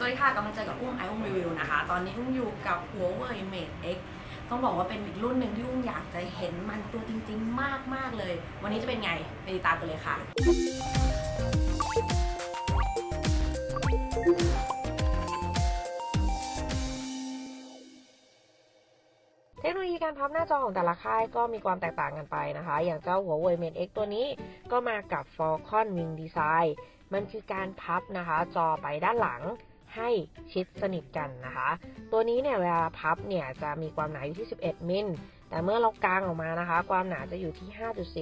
สวัสดีค่ะกำลังเจอกับอุ้มไออุ้มรีวิวนะคะ ตอนนี้อุ้มอยู่กับ Huawei Mate X ต้องบอกว่าเป็นอีกรุ่นหนึ่งที่อุ้มอยากจะเห็นมันตัวจริง ๆ มาก ๆ เลย วันนี้จะเป็นไง ไปติดตามกันเลยค่ะ เทคโนโลยีการพับหน้าจอของแต่ละค่ายก็มีความแตกต่างกันไปนะคะ อย่างเจ้า Huawei Mate X ตัวนี้ก็มากับ Falcon Wing Design มันคือการพับนะคะ จอไปด้านหลัง ให้ชิดสนิทกันนะคะ ตัวนี้เนี่ยเวลาพับเนี่ยจะมีความหนาอยู่ที่ 11 มิล แต่เมื่อเรากางออกมานะคะ ความหนาจะอยู่ที่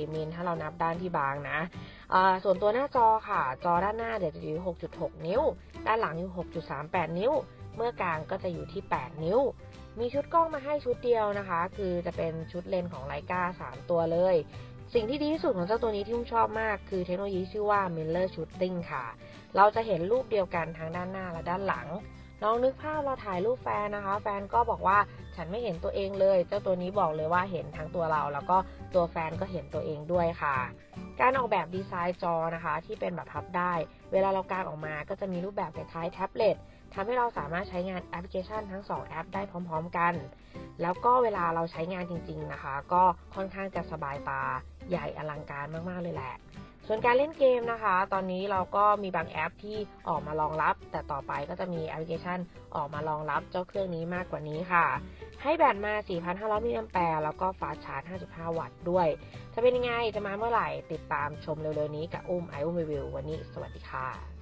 5.4 มิล ถ้าเรานับด้านที่บางนะส่วนตัวหน้าจอค่ะ จอด้านหน้าเดี๋ยวจะอยู่ 6.6 นิ้ว ด้านหลังอยู่ 6.38 นิ้ว เมื่อกลางก็จะอยู่ที่ 8 นิ้ว มีชุดกล้องมาให้ชุดเดียวนะคะ คือจะเป็นชุดเลนส์ของไลกา3 ตัวเลย สิ่งที่ดีที่สุดของเจ้าตัวนี้ที่ผมชอบมากคือเทคโนโลยีชื่อว่า Mirror Shooting ค่ะ เราจะเห็นรูปเดียวกันทั้งด้านหน้าและด้านหลังลองนึกภาพเราถ่ายรูปแฟนนะคะ แฟนก็บอกว่าฉันไม่เห็นตัวเองเลย เจ้าตัวนี้บอกเลยว่าเห็นทั้งตัวเรา แล้วก็ตัวแฟนก็เห็นตัวเองด้วยค่ะ การออกแบบดีไซน์จอนะคะ ที่เป็นแบบพับได้ เวลาเรากางออกมาก็จะมีรูปแบบคล้ายๆแท็บเล็ตทำให้เราสามารถใช้งานแอปพลิเคชันทั้ง 2 แอปได้พร้อม ๆ กัน แล้วก็เวลาเราใช้งานจริง ๆนะคะ ก็ค่อนข้างจะสบายตาใหญ่อลังการมากๆเลยแหละ ส่วนการเล่นเกมนะคะ ตอนนี้เราก็มีบางแอปที่ออกมารองรับ แต่ต่อไปก็จะมีแอปพลิเคชันออกมารองรับเจ้าเครื่องนี้มากกว่านี้ค่ะ ให้แบตมา 4,500 มิลลิแอมแปร์แล้วก็ฟาชาร์จ 5.5 วัตต์ด้วย จะเป็นยังไงจะมาเมื่อไหร่ติดตามชมเร็วๆนี้กับอุ้มไออุ้มรีวิววันนี้ สวัสดีค่ะ